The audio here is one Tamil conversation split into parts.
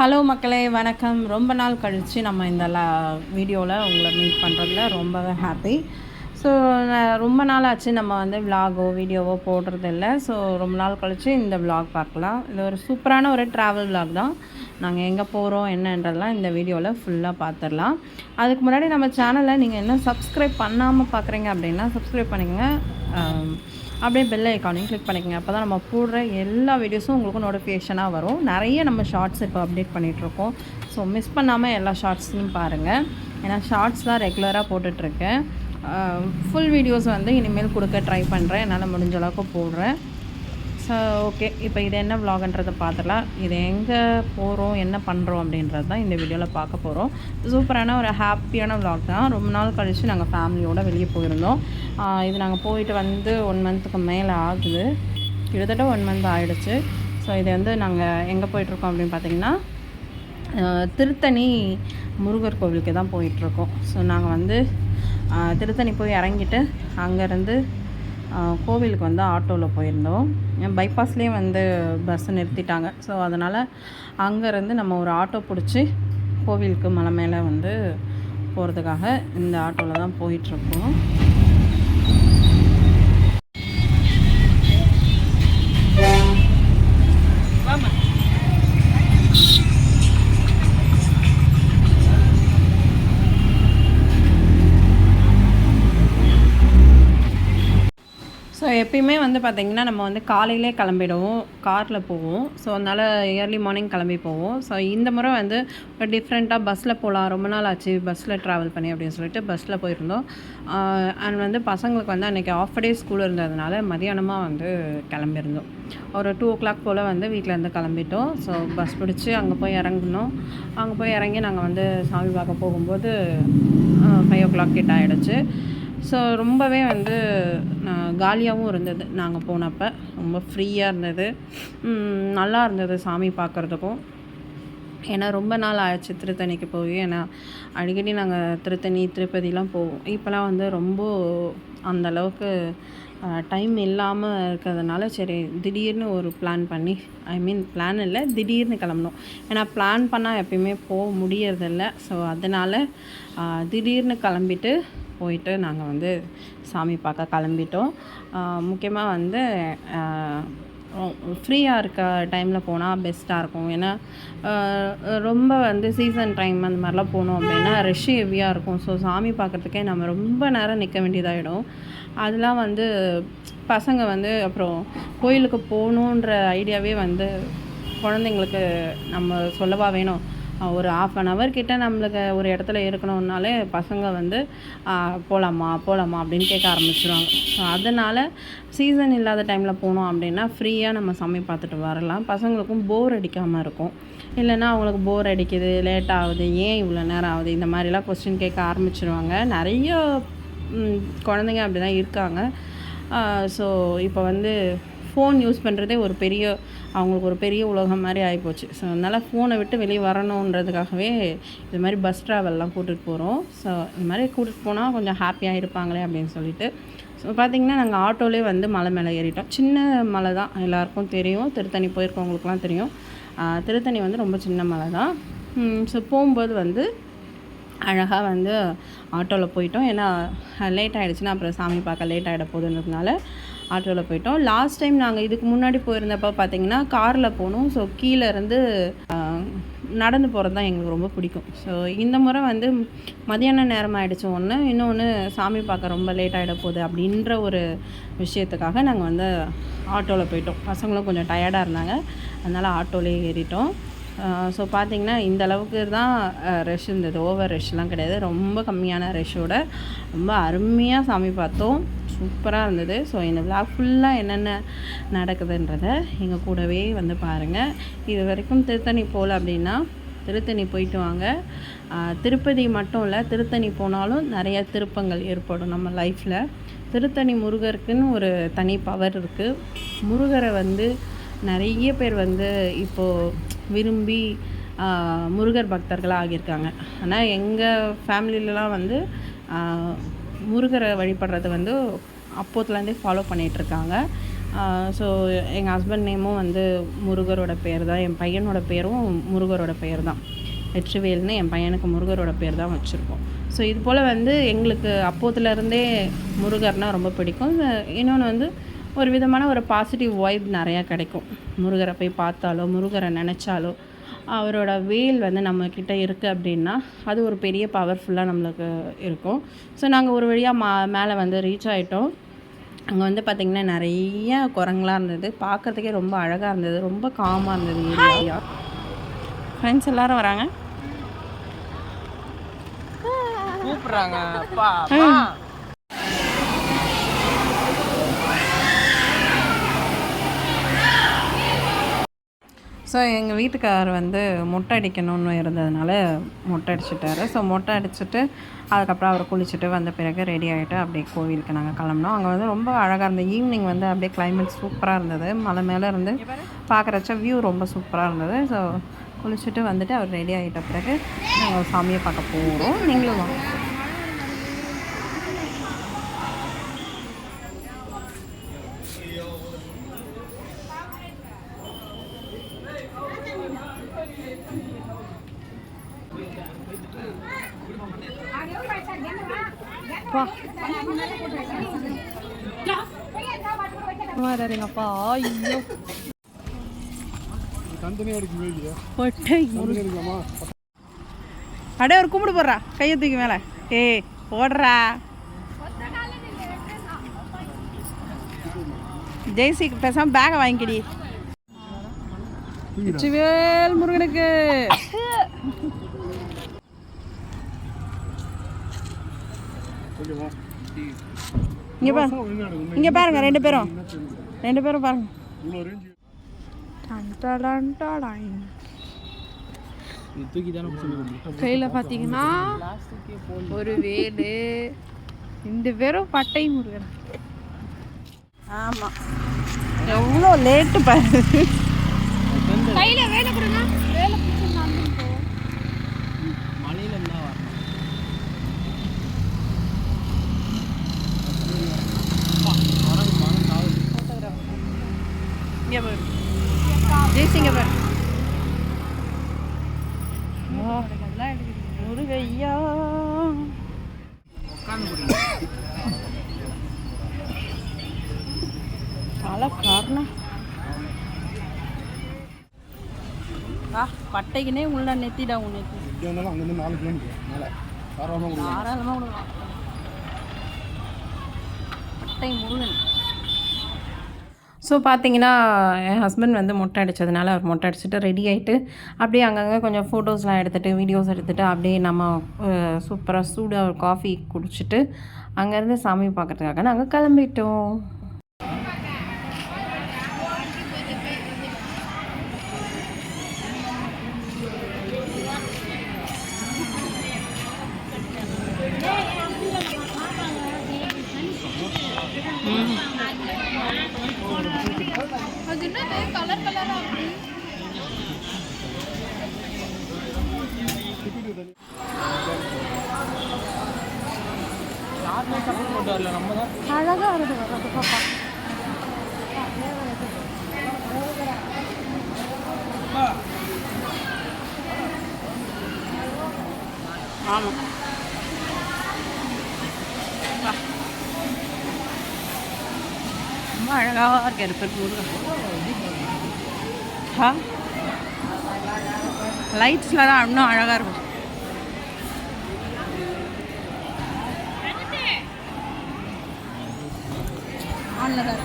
ஹலோ மக்களே வணக்கம். ரொம்ப நாள் கழித்து நம்ம இந்த வீடியோவில் உங்களை மீட் பண்ணுறதுல ரொம்பவே ஹாப்பி ஸோ ரொம்ப நாள் ஆச்சு நம்ம வந்து விலாகோ வீடியோவோ போடுறதில்ல. ஸோ ரொம்ப நாள் கழித்து இந்த விலாக் பார்க்கலாம். இது ஒரு சூப்பரான ஒரு ட்ராவல் விலாக் தான். நாங்கள் எங்கே போகிறோம் என்னன்றதெல்லாம் இந்த வீடியோவில் ஃபுல்லாக பார்த்துடலாம் அதுக்கு முன்னாடி நம்ம சேனலை நீங்கள் இன்னும் சப்ஸ்கிரைப் பண்ணாமல் பார்க்குறீங்க அப்படின்னா சப்ஸ்கிரைப் பண்ணிக்கங்க. அப்படியே பெல் ஐக்கானையும் கிளிக் பண்ணிக்கங்க. அப்போ தான் நம்ம போடுற எல்லா வீடியோஸும் உங்களுக்கு நோட்டிஃபிகேஷனாக வரும். நிறைய நம்ம ஷார்ட்ஸ் இப்போ அப்டேட் பண்ணிகிட்ருக்கோம் ஸோ மிஸ் பண்ணாமல் எல்லா ஷார்ட்ஸையும் பாருங்கள் ஏன்னா ஷார்ட்ஸ் தான் ரெகுலராக போட்டுட்ருக்கேன் ஃபுல் வீடியோஸ் வந்து இனிமேல் கொடுக்க ட்ரை பண்ணுறேன் என்னால் முடிஞ்ச அளவுக்கு போடுறேன். ஸோ ஓகே இப்போ இது என்ன விலாகன்றதை பார்த்துடலாம் இது எங்கே போகிறோம் என்ன பண்ணுறோம் அப்படின்றது தான் இந்த வீடியோவில் பார்க்க போகிறோம் சூப்பரான ஒரு ஹாப்பியான விலாக் தான். ரொம்ப நாள் கழித்து நாங்கள் ஃபேமிலியோடு வெளியே போயிருந்தோம். இது நாங்கள் போயிட்டு வந்து ஒன் மந்த்துக்கு மேலே ஆகுது. கிட்டத்தட்ட ஒன் மந்த் ஆகிடுச்சு ஸோ இது வந்து நாங்கள் எங்கே போயிட்டுருக்கோம் அப்படின்னு பார்த்தீங்கன்னா திருத்தணி முருகர் கோவிலுக்கு தான் போயிட்டுருக்கோம். ஸோ நாங்கள் வந்து திருத்தணி போய் இறங்கிட்டு அங்கேருந்து கோவிலுக்கு வந்து ஆட்டோவில் போயிருந்தோம். பைபாஸ்லேயே வந்து பஸ் நிறுத்திட்டாங்க. ஸோ அதனால் அங்கேருந்து நம்ம ஒரு ஆட்டோ பிடிச்சி கோவிலுக்கு மலை மேலே வந்து போகிறதுக்காக இந்த ஆட்டோவில் தான் போயிட்டுருக்கோம் எப்பயுமே வந்து பார்த்திங்கன்னா நம்ம வந்து காலையிலே கிளம்பிடுவோம் காரில் போவோம். ஸோ அதனால் இயர்லி மார்னிங் கிளம்பி போவோம். ஸோ இந்த முறை வந்து ஒரு டிஃப்ரெண்ட்டாக பஸ்ஸில் போகலாம் ரொம்ப நாள் ஆச்சு பஸ்ஸில் ட்ராவல் பண்ணி அப்படின்னு சொல்லிட்டு பஸ்ஸில் போயிருந்தோம். அண்ட் வந்து பசங்களுக்கு வந்து அன்றைக்கி ஆஃப் டே ஸ்கூல் இருந்ததுனால மதியானமாக வந்து கிளம்பியிருந்தோம். ஒரு டூ ஓ கிளாக் போல் வந்து வீட்டிலேருந்து கிளம்பிட்டோம். ஸோ பஸ் பிடிச்சி அங்கே போய் இறங்கினோம். அங்கே போய் இறங்கி நாங்கள் வந்து சாமி பார்க்க போகும்போது ஃபைவ் ஓ கிளாக் கிட்ட ஆகிடுச்சு ஸோ ரொம்பவே வந்து நான் காலியாகவும் இருந்தது நாங்கள் போனப்போ. ரொம்ப ஃப்ரீயாக இருந்தது. நல்லா இருந்தது சாமி பார்க்குறதுக்கும் ஏன்னா ரொம்ப நாள் ஆயிடுச்சு திருத்தணிக்கு போய். ஏன்னா அடிக்கடி நாங்கள் திருத்தணி திருப்பதிலாம் போவோம். இப்போலாம் வந்து ரொம்ப அந்தளவுக்கு டைம் இல்லாமல் இருக்கிறதுனால சரி திடீர்னு ஒரு பிளான் பண்ணி ஐ மீன் பிளான் இல்லை திடீர்னு கிளம்பணும் ஏன்னா பிளான் பண்ணால் எப்பயுமே போக முடியறதில்ல. ஸோ அதனால் திடீர்னு கிளம்பிட்டு போயிட்டு நாங்கள் வந்து சாமி பார்க்க கிளம்பிட்டோம். முக்கியமாக வந்து ஃப்ரீயாக இருக்க டைமில் போனால் பெஸ்ட்டாக இருக்கும். ஏன்னா ரொம்ப வந்து சீசன் டைம் அந்த மாதிரிலாம் போனோம் அப்படின்னா ரஷ் ஹெவியாக இருக்கும். ஸோ சாமி பார்க்குறதுக்கே நம்ம ரொம்ப நேரம் நிற்க வேண்டியதாகிடும் அதெல்லாம் வந்து பசங்க வந்து அப்புறம் கோயிலுக்கு போகணுன்ற ஐடியாவே வந்து குழந்தைங்களுக்கு நம்ம சொல்லவா வேணும். ஒரு ஆஃப் அன் ஹவர் கிட்ட நம்மளுக்கு ஒரு இடத்துல இருக்கணும்னாலே பசங்க வந்து போகலாமா போகலாமா அப்படின்னு கேட்க ஆரம்பிச்சிருவாங்க. ஸோ அதனால் சீசன் இல்லாத டைமில் போனோம் அப்படின்னா ஃப்ரீயாக நம்ம சமை பார்த்துட்டு வரலாம். பசங்களுக்கும் போர் அடிக்காமல் இருக்கும். இல்லைன்னா அவங்களுக்கு போர் அடிக்குது லேட் ஆகுது ஏன் இவ்வளோ நேரம் ஆகுது இந்த மாதிரிலாம் கொஸ்டின் கேட்க ஆரம்பிச்சிருவாங்க. நிறைய குழந்தைங்க அப்படி தான் இருக்காங்க ஸோ இப்போ வந்து ஃபோன் யூஸ் பண்ணுறதே ஒரு பெரிய அவங்களுக்கு ஒரு பெரிய உலகம் மாதிரி ஆகிப்போச்சு ஸோ அதனால் ஃபோனை விட்டு வெளியே வரணுன்றதுக்காகவே இது மாதிரி பஸ் ட்ராவல்லாம் கூட்டிகிட்டு போகிறோம் ஸோ இது மாதிரி கூட்டிகிட்டு போனால் கொஞ்சம் ஹாப்பியாக இருப்பாங்களே அப்படின்னு சொல்லிட்டு. ஸோ பார்த்திங்கன்னா நாங்கள் ஆட்டோலேயே வந்து மலை மேலே ஏறிட்டோம். சின்ன மலை தான். எல்லாருக்கும் தெரியும். திருத்தணி போயிருக்கவங்களுக்குலாம் தெரியும். திருத்தணி வந்து ரொம்ப சின்ன மலை தான். ஸோ போகும்போது வந்து அழகாக வந்து ஆட்டோவில் போயிட்டோம். ஏன்னா லேட் ஆகிடுச்சுன்னா அப்புறம் சாமி பார்க்க லேட் ஆகிட போகுதுன்றதுனால ஆட்டோவில் போயிட்டோம். லாஸ்ட் டைம் நாங்கள் இதுக்கு முன்னாடி போயிருந்தப்போ பார்த்தீங்கன்னா காரில் போனோம். ஸோ கீழே இருந்து நடந்து போகிறது தான் எங்களுக்கு ரொம்ப பிடிக்கும். ஸோ இந்த முறை வந்து மதியான நேரம் ஆகிடுச்சு ஒன்று இன்னொன்று சாமி பார்க்க ரொம்ப லேட் ஆகிட போகுது அப்படின்ற ஒரு விஷயத்துக்காக நாங்கள் வந்து ஆட்டோவில் போயிட்டோம். பசங்களும் கொஞ்சம் டயர்டாக இருந்தாங்க. அதனால் ஆட்டோலேயே ஏறிட்டோம். ஸோ பார்த்தீங்கன்னா இந்த அளவுக்கு தான் ரஷ் இருந்தது. ஓவர் ரஷ்லாம் கிடையாது. ரொம்ப கம்மியான ரஷ்ஷோட ரொம்ப அருமையாக சாமி பார்த்தோம். சூப்பராக இருந்தது. ஸோ இந்த விளாக் ஃபுல்லாக என்னென்ன நடக்குதுன்றதை எங்கள் கூடவே வந்து பாருங்கள் இது வரைக்கும் திருத்தணி போகல அப்படின்னா திருத்தணி போயிட்டு வாங்க. திருப்பதி மட்டும் இல்லை திருத்தணி போனாலும் நிறைய திருப்பங்கள் ஏற்படும் நம்ம லைஃப்பில் திருத்தணி முருகருக்குன்னு ஒரு தனி பவர் இருக்குது முருகரை வந்து நிறைய பேர் வந்து இப்போது விரும்பி முருகர் பக்தர்களாக ஆகியிருக்காங்க ஆனால் எங்கள் ஃபேமிலிலலாம் வந்து முருகரை வழிபடுறது வந்து அப்போத்துலேருந்தே ஃபாலோ பண்ணிகிட்ருக்காங்க. ஸோ எங்கள் ஹஸ்பண்ட் நேமும் வந்து முருகரோட பேர் தான் என் பையனோட பேரும் முருகரோட பேர் தான். வெற்றிவேல்னு என் பையனுக்கு முருகரோட பேர் தான் வச்சுருக்கோம். ஸோ இது போல் வந்து எங்களுக்கு அப்போத்துலேருந்தே முருகர்னால் ரொம்ப பிடிக்கும். இன்னொன்று வந்து ஒரு விதமான ஒரு பாசிட்டிவ் வைப் நிறையா கிடைக்கும். முருகரை போய் பார்த்தாலோ முருகரை நினச்சாலோ அவரோட வேல் வந்து நம்மக்கிட்ட இருக்குது அப்படின்னா அது ஒரு பெரிய பவர்ஃபுல்லாக நம்மளுக்கு இருக்கும். ஸோ நாங்கள் ஒரு வழியாக மா மேலே வந்து ரீச் ஆகிட்டோம் அங்கே வந்து பார்த்திங்கன்னா நிறைய குரங்களாக இருந்தது. பார்க்குறதுக்கே ரொம்ப அழகாக இருந்தது. ரொம்ப காமாக இருந்தது ஏரியா ஃப்ரெண்ட்ஸ் எல்லாரும் வராங்க. கூப்பிடுறாங்க. ஸோ எங்கள் வீட்டுக்காரர் வந்து மொட்டை அடிக்கணும்னு இருந்ததுனால மொட்டை அடிச்சிட்டாரு. ஸோ மொட்டை அடிச்சுட்டு அதுக்கப்புறம் அவர் குளிச்சுட்டு வந்த பிறகு ரெடி ஆகிட்டு அப்படியே கோவிலுக்கு நாங்கள் கிளம்புனோம். அங்கே வந்து ரொம்ப அழகாக இருந்தது ஈவினிங் வந்து அப்படியே கிளைமேட் சூப்பராக இருந்தது. மலை மேலே இருந்து பார்க்குறச்ச வியூ ரொம்ப சூப்பராக இருந்தது. ஸோ குளிச்சுட்டு வந்துட்டு அவர் ரெடி ஆகிட்ட பிறகு நாங்கள் சாமியை பார்க்க போகிறோம் நீங்களும் வாங்க. வராருங்கப்பா. ஐயோ. அப்பா ஐயோ அடே ஒரு கும்பிடு போடுறா. கையை தூக்கி மேலே. ஏய் ஓடுறா. ஜெய்சிக்கு பேசாம பேக வாங்கிக்கடி. வேல் முருகனுக்கு. இங்க இங்க பாருங்க ரெண்டு பேரும். ரெண்டு பேரும் பாருங்க. கையில் பார்த்தீங்கன்னா ஒரு வேலு. ரெண்டு பேரும் பட்டை முருகன். ஆமாம் எவ்வளோ லேட்டு பாரு. கையில் வேலை கொடுங்க. வேலை மலையில இருந்தா வரணும் இங்கே பாரு ஜெய்சி இங்கே பாரு முருகையா. பல காரணம். ஆ பட்டைக்குனே உள்ள நெத்திடா உன் நெத்தி. எப்படி இருந்தாலும் அங்கேருந்து நாலு கிலோமீட்டர் மேலே. தாராளமாக பட்டை முருகன். ஸோ பார்த்தீங்கன்னா என் ஹஸ்பண்ட் வந்து மொட்டை அடித்ததுனால அவர் மொட்டை அடிச்சுட்டு ரெடி ஆகிட்டு அப்படியே அங்கங்கே கொஞ்சம் ஃபோட்டோஸ்லாம் எடுத்துகிட்டு வீடியோஸ் எடுத்துகிட்டு அப்படியே நம்ம சூப்பராக சூடாக ஒரு காஃபி குடிச்சிட்டு அங்கேருந்து சாமி பார்க்கறதுக்காக நாங்கள் கிளம்பிட்டோம் அது என்ன கலர் கலராக யாருமே சப்போர்ட் போட்டு வரல நம்ம தான் அழகாக இருக்குது வர்றது பாப்பா. ஆமாம் ரொம்ப அழகாக இருக்கு எடுப்பது முருகன் ஆ? லைட்ஸில் தான் இன்னும் அழகாக இருக்கும் ஆன்ல தான்?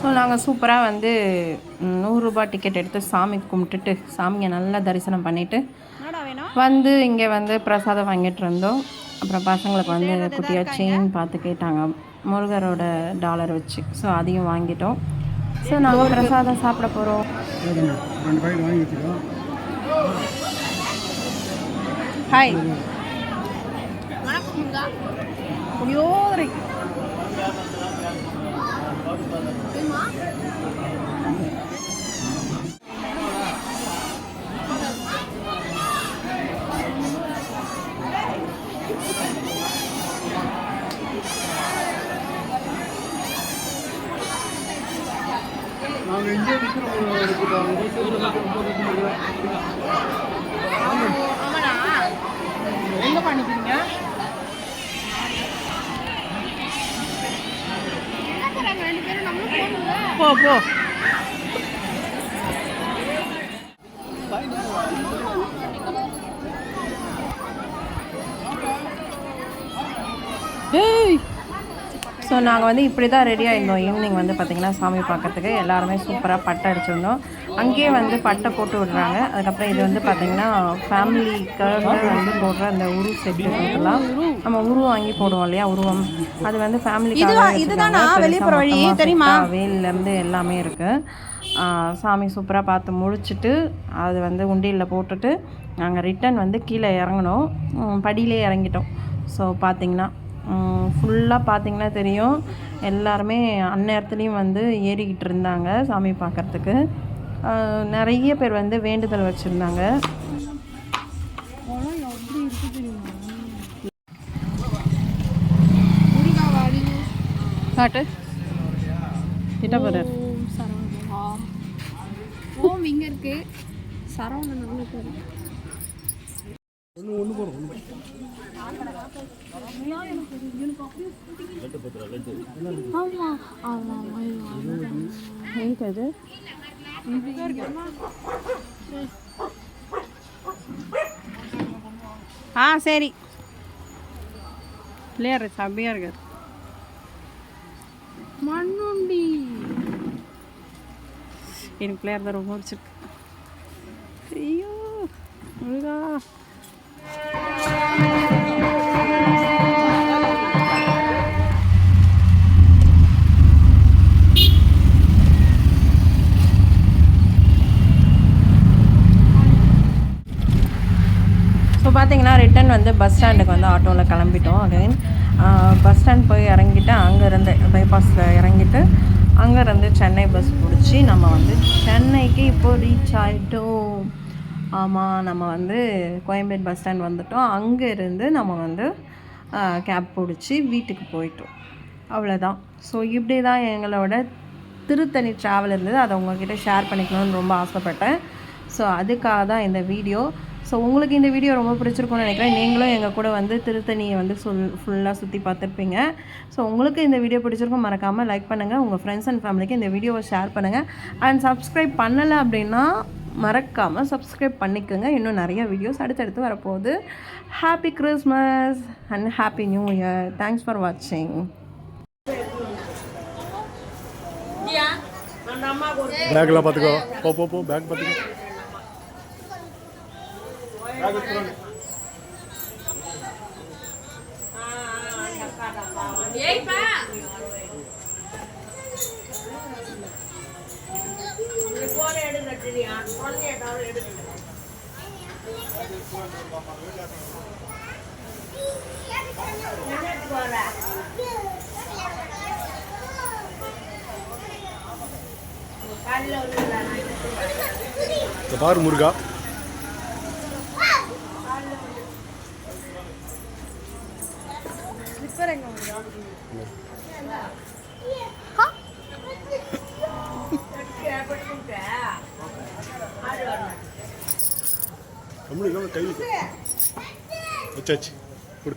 ஸோ நாங்கள் சூப்பராக வந்து நூறுரூபா டிக்கெட் எடுத்து சாமி கும்பிட்டுட்டு சாமியை நல்லா தரிசனம் பண்ணிவிட்டு வந்து இங்கே வந்து பிரசாதம் வாங்கிட்டு இருந்தோம் அப்புறம் பசங்களுக்கு வந்து குட்டியாக செயின் பார்த்து கேட்டாங்க. முருகரோட டாலர் வச்சு. ஸோ அதையும் வாங்கிட்டோம். ஸோ நாங்கள் பிரசாதம் சாப்பிட போகிறோம் 마라콩인가? 거기 오래. 얼마? 나 왠지 밑으로 올라가는 것보다 오른쪽으로 가는 것보다 போ போ. ஸோ நாங்கள் வந்து இப்படி தான் ரெடியாக இருந்தோம். ஈவினிங் வந்து பார்த்திங்கன்னா சாமி பார்க்கறதுக்கு எல்லாருமே சூப்பராக பட்டை அடிச்சிருந்தோம். அங்கேயே வந்து பட்டை போட்டு விடுறாங்க. அதுக்கப்புறம் இது வந்து பார்த்திங்கன்னா ஃபேமிலிக்காக வந்து போடுற அந்த உரு செட்டு இதெல்லாம் நம்ம உருவம் வாங்கி போடுவோம் இல்லையா? உருவம். அது வந்து ஃபேமிலிக்காக தெரியுமா? வேல்லேருந்து எல்லாமே இருக்குது சாமி சூப்பராக பார்த்து முடிச்சுட்டு அது வந்து உண்டியலில் போட்டுட்டு நாங்கள் ரிட்டன் வந்து கீழே இறங்கினோம். படியிலே இறங்கிட்டோம். ஸோ பார்த்தீங்கன்னா ஃபுல்லாக பார்த்தீங்கன்னா தெரியும். எல்லாருமே அந்நேரத்துலேயும் வந்து ஏறிக்கிட்டு இருந்தாங்க சாமி பார்க்கறதுக்கு நிறைய பேர் வந்து வேண்டுதல் வச்சுருந்தாங்க. காட்டு கிட்ட போகிறார் ஓம் சரவணா ஓம் இங்க இருக்கு. சரவணன் எங்கே அது ஆ சரி. பிள்ளையார் செம்மையாக இருக்கார். மண்ணுண்டி. எனக்கு பிள்ளையார் தான் ரொம்ப பிடிச்சிருக்கு. ஐயோ முருகா. வந்து பஸ் ஸ்டாண்டுக்கு வந்து ஆட்டோவில் கிளம்பிட்டோம். அகைன் பஸ் ஸ்டாண்ட் போய் இறங்கிட்டு அங்கேருந்து பைபாஸில் இறங்கிட்டு அங்கேருந்து சென்னை பஸ் பிடிச்சி நம்ம வந்து சென்னைக்கு இப்போது ரீச் ஆகிட்டோம் ஆமாம் நம்ம வந்து கோயம்பேடு பஸ் ஸ்டாண்ட் வந்துட்டோம். அங்கேருந்து நம்ம வந்து கேப் பிடிச்சி வீட்டுக்கு போயிட்டோம். அவ்வளோதான் ஸோ இப்படி தான் எங்களோட திருத்தணி ட்ராவல் இருந்தது. அதை உங்ககிட்ட ஷேர் பண்ணிக்கணும்னு ரொம்ப ஆசைப்பட்டேன். ஸோ அதுக்காக தான் இந்த வீடியோ ஸோ உங்களுக்கு இந்த வீடியோ ரொம்ப பிடிச்சிருக்கும்னு நினைக்கிறேன். நீங்களும் எங்கள் கூட வந்து திருத்தணியை வந்து சொல் ஃபுல்லாக சுற்றி பார்த்துருப்பீங்க. ஸோ உங்களுக்கு இந்த வீடியோ பிடிச்சிருக்கும் மறக்காமல் லைக் பண்ணுங்கள் உங்கள் ஃப்ரெண்ட்ஸ் அண்ட் ஃபேமிலிக்கு இந்த வீடியோவை ஷேர் பண்ணுங்கள் அண்ட் சப்ஸ்கிரைப் பண்ணலை அப்படின்னா மறக்காமல் சப்ஸ்கிரைப் பண்ணிக்கோங்க. இன்னும் நிறைய வீடியோஸ் அடுத்தடுத்து வரப்போகுது. Happy Christmas and happy new year thanks for வாட்சிங் பேக்கெல்லாம் பார்த்துக்கோ. போ போ போ. பேக் பார்த்துக்கோ. பாரு முருகா நம்மளுக்கு கையில். வச்சாச்சு கொடு.